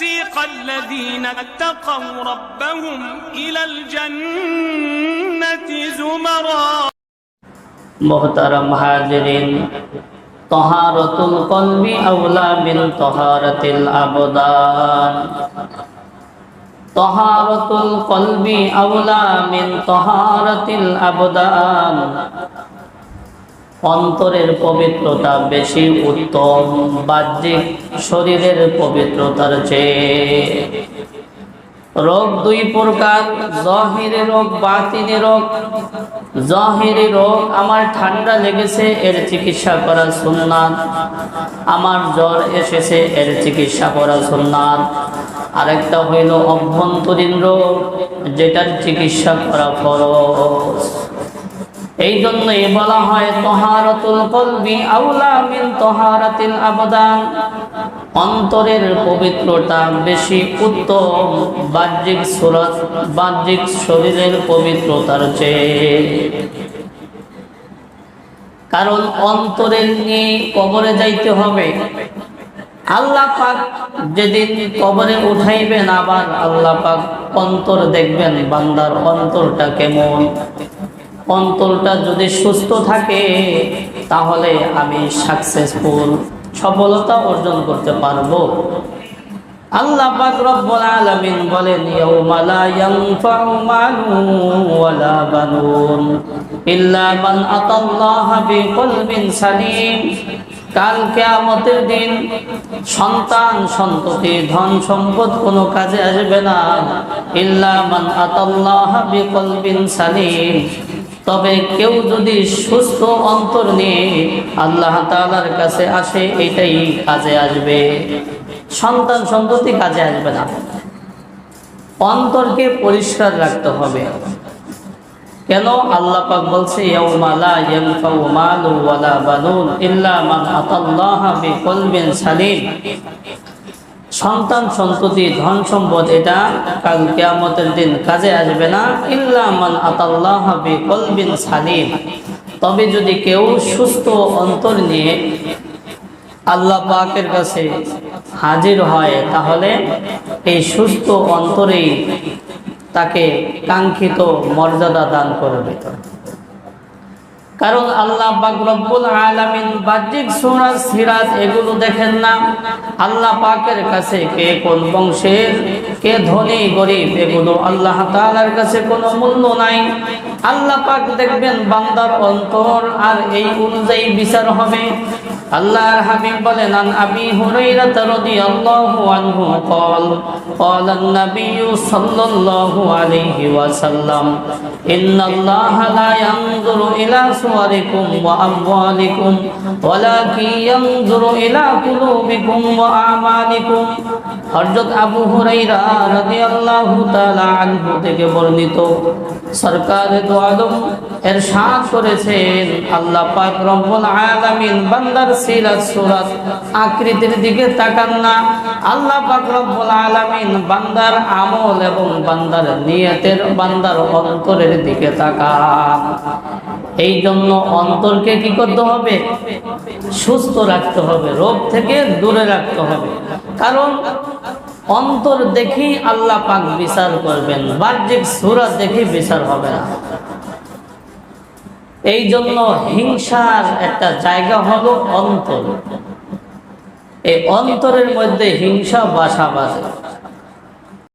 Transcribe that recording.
وسيق الذين اتقوا ربهم إلى الجنة زمرا محترم حاضرين طهارة القلب أولى من طهارة الأبدان طهارة القلب أولى من طهارة الأبدان অন্তরের পবিত্রতা বেশি উত্তম, বাহ্যিক শরীরের পবিত্রতার চেয়ে। রোগ দুই প্রকার জহিরে রোগ বাতিনি রোগ। জহিরি রোগ আমার ঠান্ডা লেগেছে, এর চিকিৎসা করা সুন্নাত। আমার জ্বর এসেছে, এর চিকিৎসা করা সুন্নাত। আরেকটা হইল অভ্যন্তরীণ রোগ, যেটার চিকিৎসা করা ফরজ। এই জন্যই বলা হয়, তহারতুল কলবি আউলা মিন তহারাতিল আবদান অন্তরের পবিত্রতা বেশি উত্তম, বাহ্যিক সুরত, বাহ্যিক শরীরের পবিত্রতার চেয়ে। কারণ অন্তরের নিয়ে কবরে যাইতে হবে। আল্লাহ পাক যেদিন কবরে উঠাইবেন আবার আল্লাহ পাক অন্তর দেখবেন, বান্দার অন্তরটা কেমন? অন্তরটা যদি সুস্থ থাকে, তাহলে আমি সাকসেসফুল সফলতা অর্জন করতে পারব। আল্লাহ পাক রব্বুল আলামিন বলেন, ইয়াউমা লা ইয়ানফাউ মালুন ওয়ালা বানুন ইল্লা মান আতাল্লাহা বিকলবিন সালিম। কাল কিয়ামতের দিন সন্তান, সন্ততি, ধন সম্পদ কোনো কাজে আসবে না। ইল্লা মান আতাল্লাহা বিকলবিন সালিম। তবে কেউ যদি সুস্থ অন্তর নিয়ে আল্লাহ তাআলার কাছে আসে, এটাই কাজে আসবে। সন্তান সন্ততি কাজে আসবে না। অন্তরকে পরিষ্কার রাখতে হবে। কেন? আল্লাহ পাক বলছে ইল্লা মান বিকলবিন সালিম। সন্তান সন্ততি, ধন সম্পদ, এটা কাল কেয়ামতের দিন কাজে আসবে না। ইল্লা মান আতাল্লাহা বিকলবিন সালিম। তবে যদি কেউ সুস্থ অন্তর নিয়ে আল্লাহ পাকের কাছে হাজির হয়, তাহলে এই সুস্থ অন্তরেই তাকে কাঙ্ক্ষিত মর্যাদা দান করবে। কারণ আল্লাহ পাক রব্বুল আলামিন বাহ্যিক সূরা সিরাত এগুলো দেখেন না। আল্লাহ পাকের কাছে কে কোন বংশের, কে ধনী, গরিব এগুলো আল্লাহ তাআলার কাছে কোনো মূল্য নাই। আল্লাহ পাক দেখবেন বান্দার অন্তর আর এই অনুযায়ী বিচার হবে। আল্লাহর হাবিব বলেন আন আবি হুরাইরা রাদিয়াল্লাহু আনহু قال قال النبي صلى الله عليه وسلم إن الله لا ينظر إلى صوركم وأموالكم ولكن ينظر إلى قلوبكم وأعمالكم হযরত আবু হুরাইরা রাদিয়াল্লাহু তাআলা আনহু থেকে বর্ণিত সরকার দো আলম এরশাদ করেছেন আল্লাহ পাক রব্বুল আলামিন বান্দার সিরাত সুরাত। আকৃতির দিকে তাকান না। আল্লাহ পাক রব্বুল আলামিন বান্দার আমল এবং বান্দার নিয়তের, বান্দার অন্তরের দিকে তাকান। এই জন্য অন্তরকে কি করতে হবে? সুস্থ রাখতে হবে, রোগ থেকে দূরে রাখতে হবে। কারণ অন্তর দেখি আল্লাহ পাক বিচার করবেন, বাহ্যিক সুরাত দেখি বিচার হবে না। এই জন্য হিংসার একটা জায়গা হলো অন্তর। এই অন্তরের মধ্যে হিংসা বাসা বাঁধে